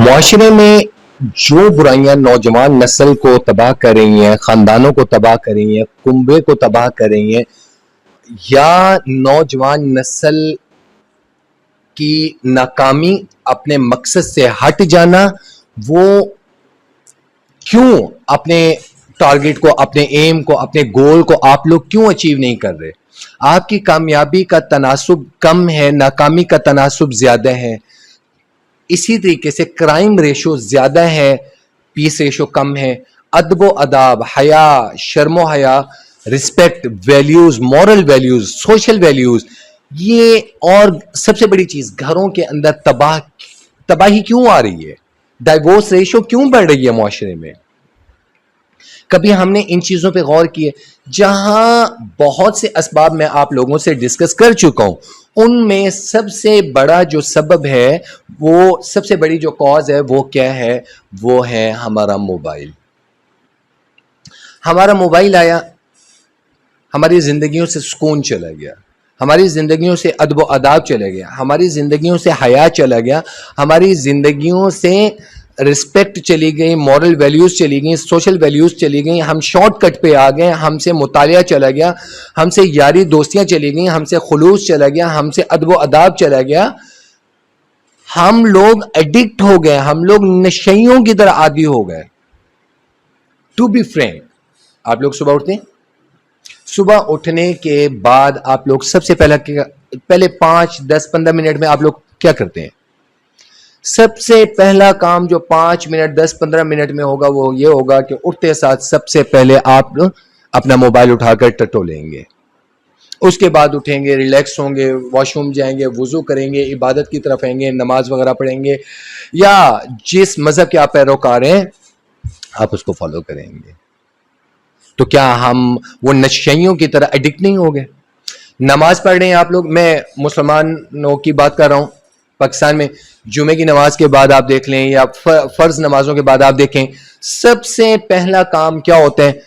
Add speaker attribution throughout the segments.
Speaker 1: मुआशरे में जो बुराइयाँ नौजवान नस्ल को तबाह कर रही हैं, खानदानों को तबाह कर रही हैं कुंबे को तबाह कर रही हैं, या नौजवान नस्ल की नाकामी अपने मकसद से हट जाना, वो क्यों अपने टारगेट को, अपने एम को, अपने गोल को आप लोग क्यों अचीव नहीं कर रहे? आपकी कामयाबी का तनासब कम है, नाकामी का तनासब ज़्यादा है। इसी तरीके से क्राइम रेशो ज़्यादा है पीस रेशो कम है। अदब अदाब, हया, शर्मो हया respect values moral values social values ये और सबसे बड़ी चीज़, घरों के अंदर तबाह, तबाही क्यों आ रही है? डाइवोर्स रेशो क्यों बढ़ रही है माशरे में? कभी हमने इन चीज़ों पे गौर किए जहाँ बहुत से इसबाब मैं आप लोगों से डिस्कस कर चुका हूँ, उनमें सबसे बड़ा जो सबब है, वो सबसे बड़ी जो कॉज है, वो क्या है? वो है हमारा मोबाइल। हमारा मोबाइल आया, हमारी ज़िंदगियों से सुकून चला गया, हमारी ज़िंदगियों से अदब अदाब चला गया, हमारी ज़िंदगियों से हया चला गया, हमारी ज़िंदगियों से रिस्पेक्ट चली गई मॉरल वैल्यूज़ चली गई सोशल वैल्यूज़ चली गई, हम शॉर्टकट पे आ गए, हमसे मुतालिया चला गया, हमसे यारी दोस्तियाँ चली गई, हमसे खलूस चला गया, हमसे अदब अदाब चला गया। हम लोग एडिक्ट हो गए, हम लोग नशइयों की तरह आदि हो गए। टू बी फ्रेंक आप लोग सुबह उठते हैं? सुबह उठने के बाद आप लोग सबसे पहला पहले पाँच, दस, पंद्रह मिनट में आप लोग क्या करते हैं? सबसे पहला काम जो पाँच मिनट, दस, पंद्रह मिनट में होगा, वो ये होगा कि उठते साथ सबसे पहले आप अपना मोबाइल उठाकर टटो लेंगे। उसके बाद उठेंगे, रिलैक्स होंगे, वॉशरूम जाएँगे, वज़ू करेंगे, इबादत की तरफ़ आएँगे, नमाज़ वगैरह पढ़ेंगे, या जिस मज़हब के आप पैरोकार हैं, आप उसको फॉलो करेंगे। तो क्या हम वो नशियों की तरह एडिक्ट नहीं हो गए? नमाज़ पढ़ रहे हैं आप लोग, मैं मुसलमानों की बात कर रहा हूँ, पाकिस्तान में जुमे की नमाज़ के बाद आप देख लें या फ़र्ज़ नमाजों के बाद आप देखें, सबसे पहला काम क्या होता है?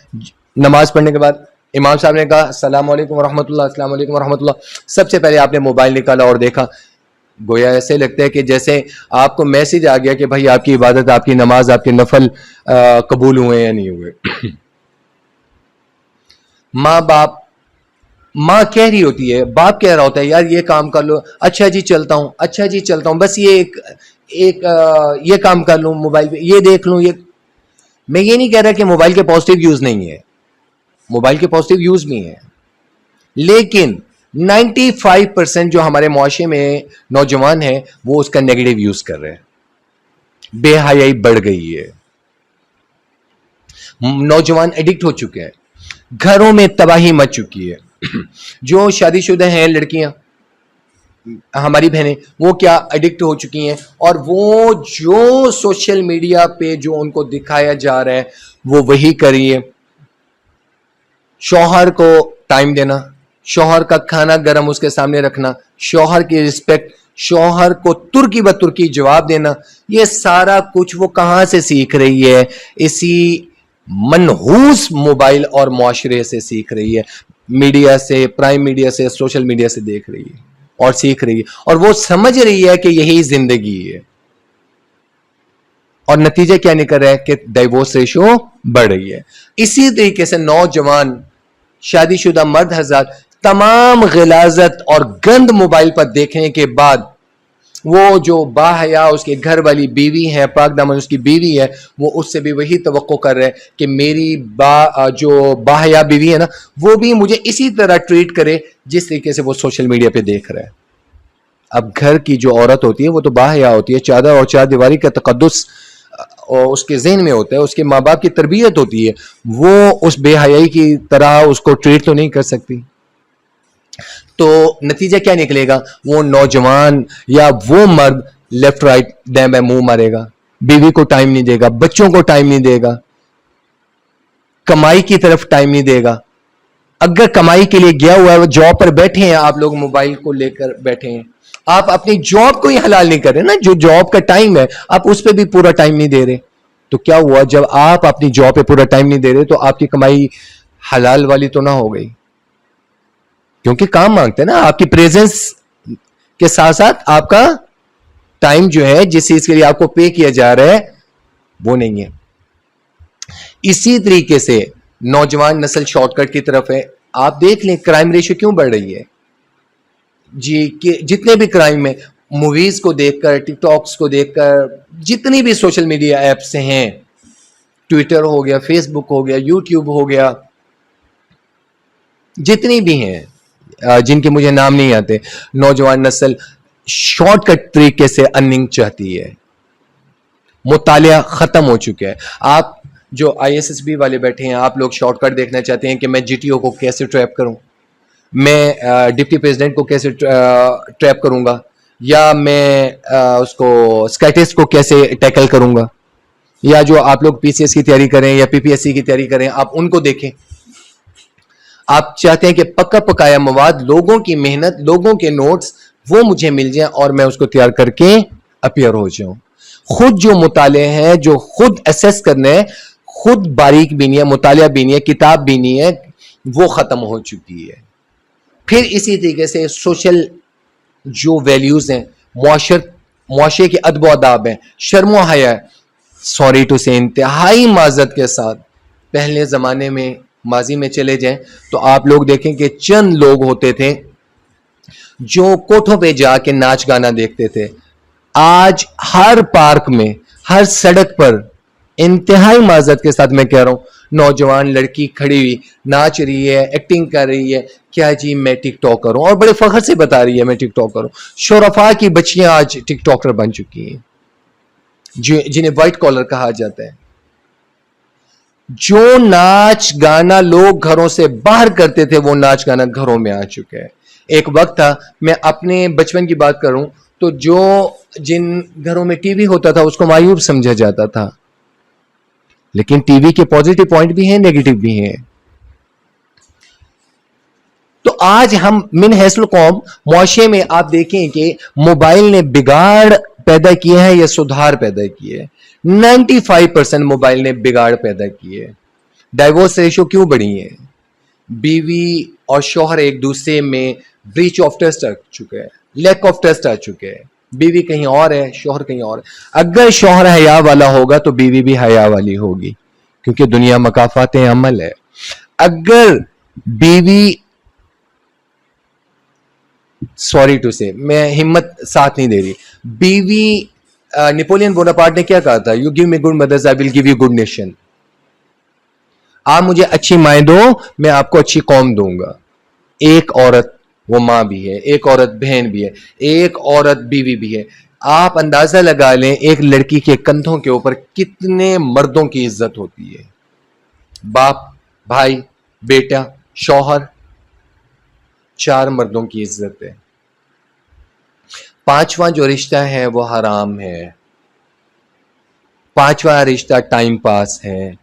Speaker 1: नमाज़ पढ़ने के बाद इमाम साहब ने कहा, सलाम वरहमतुल्लाह अस्सलाम वरहमतुल्लाह। सबसे पहले आपने मोबाइल निकाला और देखा, गोया ऐसे लगता है कि जैसे आपको मैसेज आ गया कि भाई आपकी इबादत, आपकी नमाज़, आपके नफल कबूल हुए या नहीं हुए। माँ बाप माँ कह रही होती है बाप कह रहा होता है यार ये काम कर लो। अच्छा जी चलता हूँ अच्छा जी चलता हूँ बस ये एक एक आ, ये काम कर लूँ मोबाइल पे ये देख लूँ ये मैं ये नहीं कह रहा कि मोबाइल के पॉजिटिव यूज़ नहीं है। मोबाइल के पॉजिटिव यूज़ भी है। लेकिन 95 परसेंट जो हमारे मुआशे में नौजवान है वो उसका नेगेटिव यूज़ कर रहे हैं। बेहयाई बढ़ गई है। नौजवान एडिक्ट हो चुके हैं। घरों में तबाही मच चुकी है। जो शादीशुदा हैं लड़कियाँ, हमारी बहनें, वो क्या एडिक्ट हो चुकी हैं और वो जो सोशल मीडिया पे जो उनको दिखाया जा रहा है, वो वही करिए शौहर को टाइम देना, शौहर का खाना गर्म उसके सामने रखना, शौहर की रिस्पेक्ट शौहर को तुर्की ब तुर्की जवाब देना, ये सारा कुछ वो कहाँ से सीख रही है? इसी मनहूस मोबाइल और माशरे से सीख रही है। मीडिया से, प्राइम मीडिया से, सोशल मीडिया से देख रही है और सीख रही है। और वो समझ रही है कि यही ज़िंदगी है। और नतीजे क्या निकल रहे हैं कि डाइवोर्स रेशो बढ़ रही है। इसी तरीके से नौजवान, शादीशुदा, मर्द हज़ार, तमाम गिलाजत और गंद मोबाइल पर देखने के बाद वो जो बाहया उसके घर वाली बीवी है, पाक दामन उसकी बीवी है, वो उससे भी वही तो कर रहे हैं कि मेरी बा जो बाहया बीवी है ना, वो भी मुझे इसी तरह ट्रीट करे जिस तरीके से वो सोशल मीडिया पे देख रहे हैं। अब घर की जो औरत होती है, वो तो बाहया होती है, चादर और चार दीवारी का तकदस और उसके जहन में होता है, उसके माँ बाप की तरबियत होती है, वो उस बेहयाई की तरह उसको ट्रीट तो नहीं कर सकती। तो नतीजा क्या निकलेगा? वो नौजवान या वो मर्द लेफ़्ट राइट डैम में मुँह मारेगा। बीवी को टाइम नहीं देगा, बच्चों को टाइम नहीं देगा। कमाई की तरफ़ टाइम नहीं देगा। अगर कमाई के लिए गया हुआ है जॉब पर बैठे हैं, आप लोग मोबाइल को लेकर बैठे हैं। आप अपनी जॉब को ही हलाल नहीं कर रहे ना, जो जॉब का टाइम है, आप उस पर भी पूरा टाइम नहीं दे रहे। तो क्या हुआ? जब आप अपनी जॉब पे पूरा टाइम नहीं दे रहे तो आपकी कमाई हलाल वाली तो ना हो गई। क्योंकि काम मांगते हैं ना, आपकी प्रेजेंस के साथ साथ आपका टाइम जो है, जिस चीज़ के लिए आपको पे किया जा रहा है, वो नहीं है। इसी तरीके से नौजवान नस्ल शॉर्टकट की तरफ़ है। आप देख लें क्राइम रेशियो क्यों बढ़ रही है? जी, कि जितने भी क्राइम है मूवीज़ को देखकर टिकटॉक्स को देखकर, जितनी भी सोशल मीडिया ऐप्स हैं ट्विटर हो गया फेसबुक हो गया यूट्यूब हो गया, जितनी भी हैं जिनके मुझे नाम नहीं आते। नौजवान नस्ल शॉर्टकट तरीके से अर्निंग चाहती है। मुतालिया ख़त्म हो चुका है। आप जो आईएसएसबी वाले बैठे हैं, आप लोग शॉर्टकट देखना चाहते हैं कि मैं जीटीओ को कैसे ट्रैप करूँ? मैं डिप्टी प्रेसिडेंट को कैसे ट्रैप करूँगा? या मैं उसको स्कैटिस को कैसे टैकल करूँगा? या जो आप लोग पीसीएस की तैयारी करें या पीपीएससी की तैयारी करें, आप उनको देखें। आप चाहते हैं कि पक्का पकाया मवाद, लोगों की मेहनत, लोगों के नोट्स वो मुझे मिल जाए और मैं उसको तैयार करके अपियर हो जाऊँ। खुद जो मुताले हैं, जो खुद एसेस करने हैं, खुद बारीक भी नहीं है, मुतालिया भी नहीं है, किताब भी नहीं है, वो ख़त्म हो चुकी है। फिर इसी तरीके से सोशल जो वैल्यूज़ हैं, मुआशर मुआशरे के अदब अदाब हैं, शर्म हया सॉरी टू से इंतहाई माजत के साथ, पहले ज़माने में माजी में चले जाएँ तो आप लोग देखें कि चंद लोग होते थे जो कोठों पे जाके नाच गाना देखते थे। आज हर पार्क में, हर सड़क पर इंतहाई माजत के साथ मैं कह रहा हूँ, नौजवान लड़की खड़ी हुई, नाच रही है एक्टिंग कर रही है, क्या जी मैं टिकटॉक करूँ? और बड़े फखर से बता रही है मैं टिकटॉक करूँ। शोरफा की बच्चियाँ आज टिकटॉकर बन चुकी हैं। जिन्हें व्हाइट कॉलर कहा जाता है। जो नाच गाना लोग घरों से बाहर करते थे, वो नाच गाना घरों में आ चुके हैं। एक वक्त था, मैं अपने बचपन की बात करूँ तो जो जिन घरों में टीवी होता था, उसको मायूब समझा जाता था। लेकिन टीवी के पॉजिटिव पॉइंट भी हैं, नेगेटिव भी हैं। तो आज हम मिन हैसल कौम, मुआशे में आप देखें कि मोबाइल ने बिगाड़ पैदा किए हैं या सुधार पैदा किए हैं। 95 परसेंट मोबाइल ने बिगाड़ पैदा किए। डाइवोर्स रेशो क्यों बढ़ी है? बीवी और शोहर एक दूसरे में ब्रीच ऑफ़ ट्रस्ट आ चुके हैं लैक ऑफ़ ट्रस्ट आ चुके हैं। बीवी कहीं और है, शोहर कहीं और है। अगर शोहर हया वाला होगा तो बीवी भी हया वाली होगी, क्योंकि दुनिया मकाफात अमल है। अगर बीवी सॉरी टू से मैं हिम्मत साथ नहीं दे रही। बीवी नेपोलियन बोनापार्ट ने क्या कहा था? You give me good mothers I will give you good nation आप मुझे अच्छी माए दो, मैं आपको अच्छी कौम दूँगा। एक औरत, वो माँ भी है, एक औरत बहन भी है, एक औरत बीवी भी है। आप अंदाज़ा लगा लें, एक लड़की के कंधों के ऊपर कितने मर्दों की इज़्ज़त होती है। बाप, भाई, बेटा, शौहर, चार मर्दों की इज़्ज़त है। पांचवा जो रिश्ता है, वो हराम है। पांचवा रिश्ता टाइम पास है।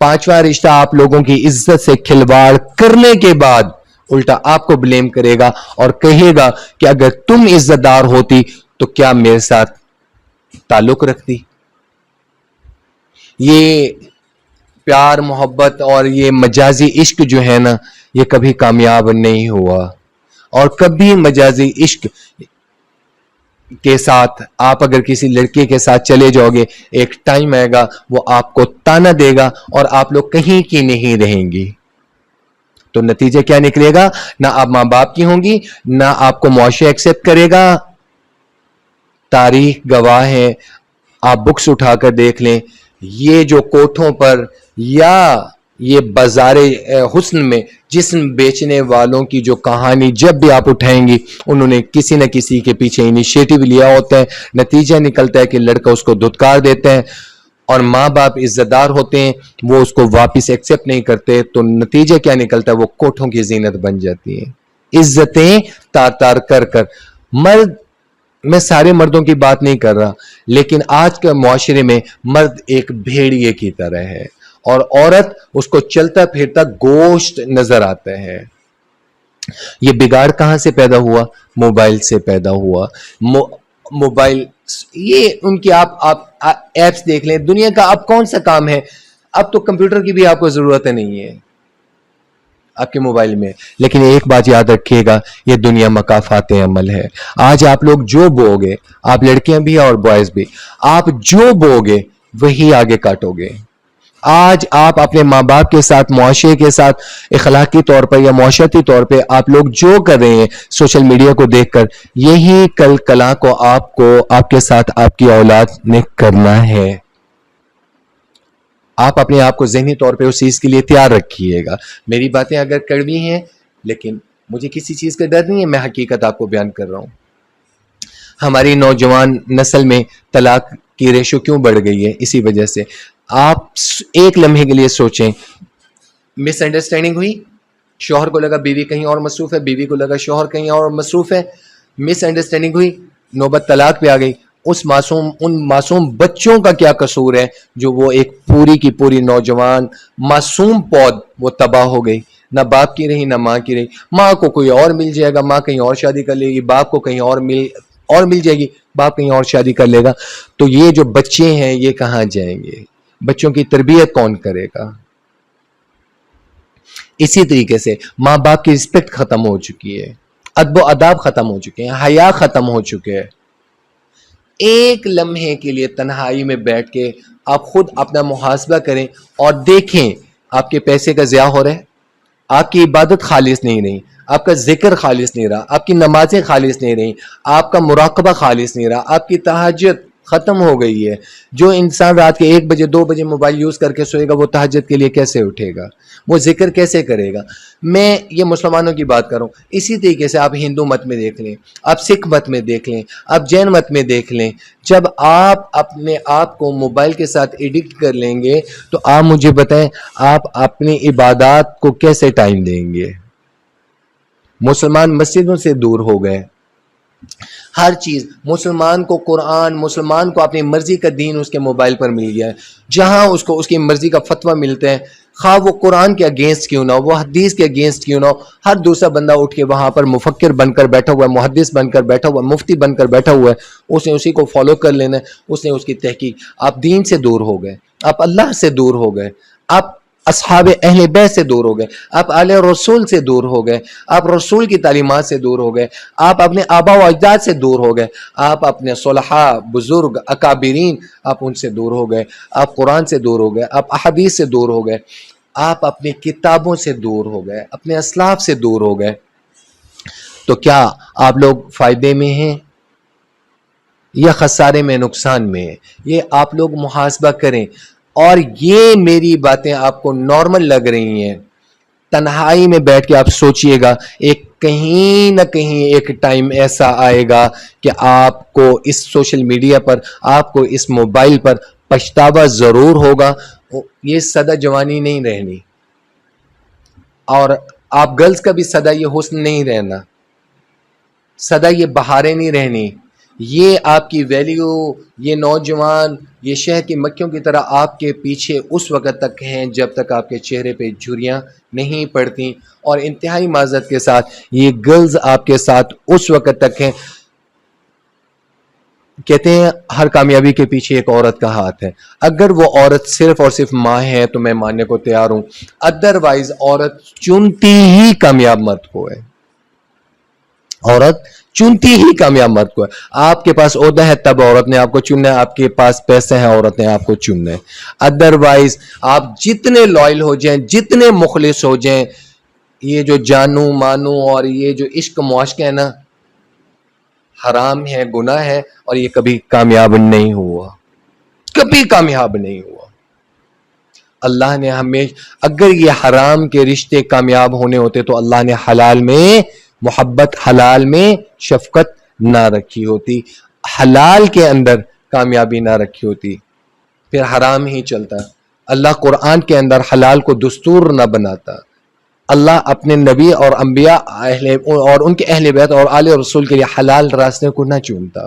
Speaker 1: पांचवा रिश्ता आप लोगों की इज़्ज़त से खिलवाड़ करने के बाद उल्टा आपको ब्लेम करेगा और कहेगा कि अगर तुम इज्जतदार होती तो क्या मेरे साथ ताल्लुक रखती? ये प्यार, मोहब्बत और ये मजाजी इश्क जो है ना, ये कभी कामयाब नहीं हुआ। और कभी मजाजी इश्क के साथ, आप अगर किसी लड़के के साथ चले जाओगे, एक टाइम आएगा, वो आपको ताना देगा और आप लोग कहीं की नहीं रहेंगी। तो नतीजे क्या निकलेगा? ना आप माँ बाप की होंगी, ना आपको मुआशे एक्सेप्ट करेगा। तारीख, गवाह है, आप बुक्स उठाकर देख लें। ये जो कोठों पर या ये बाज़ार हुस्न में, जिसम बेचने वालों की जो कहानी जब भी आप उठाएँगी, उन्होंने किसी न किसी के पीछे इनिशिएटिव लिया होता है। नतीजा निकलता है कि लड़का उसको धुतकार देते हैं और माँ बाप इज्जतदार होते हैं, वो उसको वापस एक्सेप्ट नहीं करते तो नतीजा क्या निकलता है? वो कोठों की जीनत बन जाती है। इज्जतें तार तार कर कर मर्द, मैं सारे मर्दों की बात नहीं कर रहा, लेकिन आज के माशरे में मर्द एक भेड़िए की तरह है। और औरत उसको चलता फिरता गोश्त नज़र आता है। ये बिगाड़ कहाँ से पैदा हुआ? मोबाइल से पैदा हुआ। मोबाइल, ये उनकी आप आप एप्स देख लें। दुनिया का अब कौन सा काम है? अब तो कंप्यूटर की भी आपको ज़रूरत नहीं है आपके मोबाइल में। लेकिन एक बात याद रखिएगा, ये दुनिया मकाफात अमल है। आज आप लोग जो बोगे आप लड़कियाँ भी और बॉयज़ भी, आप जो बोगे वही आगे काटोगे। आज आप अपने माँ बाप के साथ मुआशे के साथ, इखलाकी तौर पर या मुआशरती तौर पर आप लोग जो कर रहे हैं सोशल मीडिया को देखकर, यही कल कला को आपको, आपके साथ आपकी औलाद ने करना है। आप अपने आप को जहनी तौर पे उस चीज़ के लिए तैयार रखिएगा। मेरी बातें अगर कड़वी हैं, लेकिन मुझे किसी चीज़ का डर नहीं है, मैं हकीकत आपको बयान कर रहा हूँ। हमारी नौजवान नस्ल में तलाक की रेशो क्यों बढ़ गई है? इसी वजह से आप एक लम्हे के लिए सोचें। मिसअंडरस्टैंडिंग हुई। शोहर को लगा बीवी कहीं और मसरूफ़ है, बीवी को लगा शोहर कहीं और मसरूफ़ है। मिसअंडरस्टैंडिंग हुई, नौबत तलाक पे आ गई। उस मासूम, उन मासूम बच्चों का क्या कसूर है, जो वो एक पूरी की पूरी नौजवान मासूम पौध वो तबाह हो गई। ना बाप की रही, ना माँ की रही। माँ को कोई और मिल जाएगा, माँ कहीं और शादी कर लेगी, बाप को कहीं और मिल और मिल जाएगी, बाप कहीं और शादी कर लेगा। तो ये जो बच्चे हैं, ये कहाँ जाएँगे? बच्चों की तरबियत कौन करेगा? इसी तरीके से माँ बाप की रिस्पेक्ट खत्म हो चुकी है। अदब अदाब खत्म हो चुके हैं। हया खत्म हो चुके हैं। एक लम्हे के लिए तन्हाई में बैठ के आप खुद अपना मुहासबा करें और देखें, आपके पैसे का ज़्या हो रहा है। आपकी इबादत खालिश नहीं रही। आपका ज़िक्र खालिश नहीं रहा। आपकी नमाजें खालिश नहीं रही। आपका मुराकबा खालिश नहीं रहा। आपकी तहजत ख़त्म हो गई है। जो इंसान रात के एक बजे, दो बजे मोबाइल यूज़ करके सोएगा, वो तहजत के लिए कैसे उठेगा? वो ज़िक्र कैसे करेगा? मैं ये मुसलमानों की बात करूँ इसी तरीके से आप हिंदू मत में देख लें, आप सिख मत में देख लें, आप जैन मत में देख लें। जब आप अपने आप को मोबाइल के साथ एडिक्ट कर लेंगे तो आप मुझे बताएँ, आप अपनी इबादत को कैसे टाइम देंगे? मुसलमान मस्जिदों से दूर हो गए। हर चीज़, मुसलमान को कुरान, मुसलमान को अपनी मर्ज़ी का दीन उसके मोबाइल पर मिल गया है। जहाँ उसको, उसकी मर्ज़ी का फतवा मिलते हैं खा वो कुरान के अगेंस्ट क्यों ना हो, वो हदीस के अगेंस्ट क्यों ना हो। हर दूसरा बंदा उठ के वहाँ पर मुफक्र बनकर बैठा हुआ है मुहदस बनकर बैठा हुआ है, मुफ्ती बनकर बैठा हुआ है, उसने उसी को फॉलो कर लेना है, उसने उसकी तहकीक। आप दीन से दूर हो गए, आप अल्लाह से दूर हो गए, आप असहाब अहल बै से दूर हो गए। आप आल रसूल से दूर हो गए। आप रसूल की तालीमत से दूर हो गए। आप अपने आबा व अजदाद से दूर हो गए। आप अपने सलहा, बुज़ुर्ग, अकाबरीन, आप उनसे दूर हो गए। आप कुरान से दूर हो गए। आप अहदीस से दूर हो गए। आप अपनी किताबों से दूर हो गए। अपने असलाफ से दूर हो गए। तो क्या आप लोग फ़ायदे में हैं? या खसारे में, नुकसान में है? ये आप लोग मुहासबा करें। और ये मेरी बातें आपको नॉर्मल लग रही हैं। तन्हाई में बैठ के आप सोचिएगा, एक कहीं ना कहीं एक टाइम ऐसा आएगा कि आपको इस सोशल मीडिया पर, आपको इस मोबाइल पर पछतावा ज़रूर होगा। ये सदा जवानी नहीं रहनी। और आप गर्ल्स का भी सदा ये हुस्न नहीं रहना। सदा ये बहारें नहीं रहनी। ये आपकी वैल्यू ये नौजवान, ये शहर की मक्खियों की तरह आपके पीछे उस वक़्त तक हैं जब तक आपके चेहरे पे झुरियाँ नहीं पड़ती। और इंतहाई माजत के साथ, ये गर्ल्स आपके साथ उस वक़्त तक हैं। कहते हैं, हर कामयाबी के पीछे एक औरत का हाथ है। अगर वो औरत सिर्फ़ और सिर्फ़ माँ है तो मैं मानने को तैयार हूँ। अदरवाइज़ औरत चुनती ही कामयाब मर्द को है। औरत चुनती ही कामयाब मर्द को है। आपके पास ओहदा है, तब औरत ने आपको चुनना है। आपके पास पैसे हैं, औरत ने आपको चुनना है। अदरवाइज़ आप जितने लॉयल हो जाएँ, जितने मुखलिस हो जाएँ, ये जो जानू, मानू और ये जो इश्क, मुआशक है ना, हराम है गुना है और ये कभी कामयाब नहीं हुआ। कभी कामयाब नहीं हुआ। अल्लाह ने हमें अगर ये हराम के रिश्ते कामयाब होने होते तो अल्लाह ने हलाल में मोहब्बत हलाल में शफकत ना रखी होती, हलाल के अंदर कामयाबी ना रखी होती, फिर हराम ही चलता। अल्लाह कुरान के अंदर हलाल को दस्तूर ना बनाता। अल्लाह अपने नबी और अम्बिया अहले और उनके अहल बैत और आल रसूल के लिए हलाल रास्ते को ना चुनता।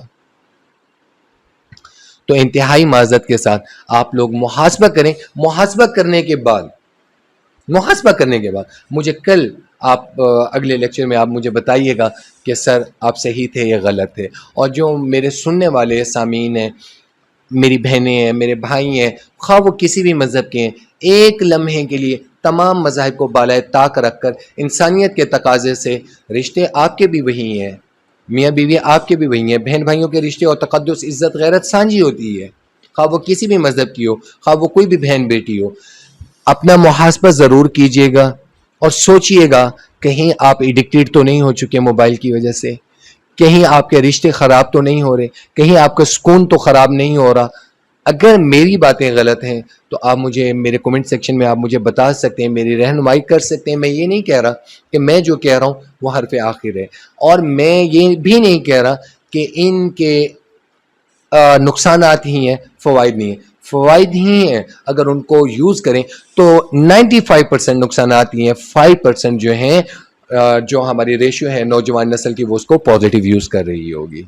Speaker 1: तो इंतहाई माजत के साथ आप लोग मुहासबा करें। मुहासबा करने के बाद, मुहासबा करने के बाद मुझे कल आप अगले लेक्चर में आप मुझे बताइएगा कि, सर, आप सही थे या गलत थे? और जो मेरे सुनने वाले सामीन हैं, मेरी बहनें हैं, मेरे भाई हैं खा वो किसी भी मज़हब के हैं, एक लम्हे के लिए तमाम मज़ाहब को बालाए ताक रख कर इंसानियत के तकाजे से रिश्ते आपके भी वही हैं, मियाँ बीवी आपके भी वही हैं, बहन भाइयों के रिश्ते और तकदस इज़्ज़त, गैरत साझी होती है। खा वो किसी भी मज़हब की हो खा वो कोई भी बहन बेटी हो, अपना मुहासबा ज़रूर कीजिएगा। और सोचिएगा, कहीं आप एडिक्टेड तो नहीं हो चुके मोबाइल की वजह से। कहीं आपके रिश्ते ख़राब तो नहीं हो रहे, कहीं आपका सुकून तो ख़राब नहीं हो रहा। अगर मेरी बातें गलत हैं तो आप मुझे, मेरे कमेंट सेक्शन में आप मुझे बता सकते हैं, मेरी रहनुमाई कर सकते हैं। मैं ये नहीं कह रहा कि मैं जो कह रहा हूँ, वो हरफ आखिर है। और मैं ये भी नहीं कह रहा कि इनके नुकसान ही हैं फ़वाद नहीं है। फ़वाद ही हैं। अगर उनको यूज़ करें तो 95 परसेंट नुकसान आती हैं। 5 परसेंट जो हैं जो हमारी रेशियो है नौजवान नस्ल की, वो उसको पॉजिटिव यूज़ कर रही होगी।